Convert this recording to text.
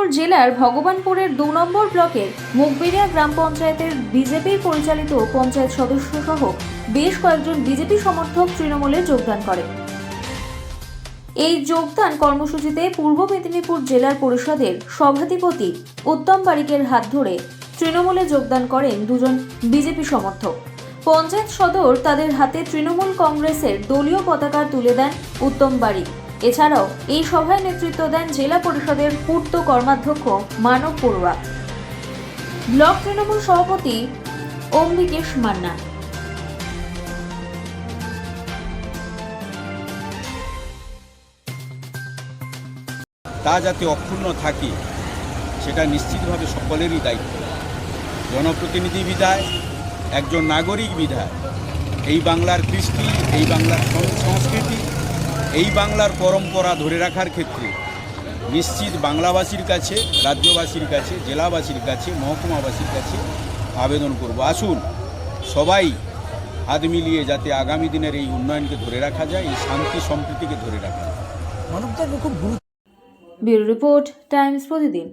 মেদিনীপুর জেলার ভগবানপুরের দু নম্বর ব্লকের মুগবেড়িয়া গ্রাম পঞ্চায়েতের বিজেপির পরিচালিত পঞ্চায়েত সদস্য সহ বেশ কয়েকজন বিজেপি সমর্থক তৃণমূলে যোগদান করে এই যোগদান কর্মসূচিতে পূর্ব মেদিনীপুর জেলার পরিষদের সভাধিপতি উত্তম বারিকের হাত ধরে তৃণমূলে যোগদান করেন দুজন বিজেপি সমর্থক। পঞ্চায়েত সদর তাদের হাতে তৃণমূল কংগ্রেসের দলীয় পতাকা তুলে দেন উত্তম বারিক এছাড়াও এই সভায় নেতৃত্ব দেন জেলা পরিষদের পূর্ত কর্মাধ্যক্ষ মানব পড়ুয়া। ব্লক তৃণমূল সভাপতি অম্বিকেশ মান্না। তা যাতে অক্ষুণ্ণ থাকে, সেটা নিশ্চিতভাবে সকলেরই দায়িত্ব। জনপ্রতিনিধি বিধায়, একজন নাগরিক বিধায়, এই বাংলার কৃষ্টি, এই বাংলার সংস্কৃতি এই বাংলার পরম্পরা ধরে রাখার ক্ষেত্রে নিশ্চিত বাংলাবাসীর কাছে রাজ্যবাসীর কাছে জেলাবাসীর কাছে মহকুমাবাসীর কাছে আবেদন করব। আসুন সবাই হাত মিলিয়ে যাতে আগামী দিনের এই উন্নয়নকে ধরে রাখা যায় এই শান্তি সম্প্রীতিকে ধরে রাখা যায়। মানবতার খুব গুরুত্ব ব্যুরো রিপোর্ট টাইমস প্রতিদিন।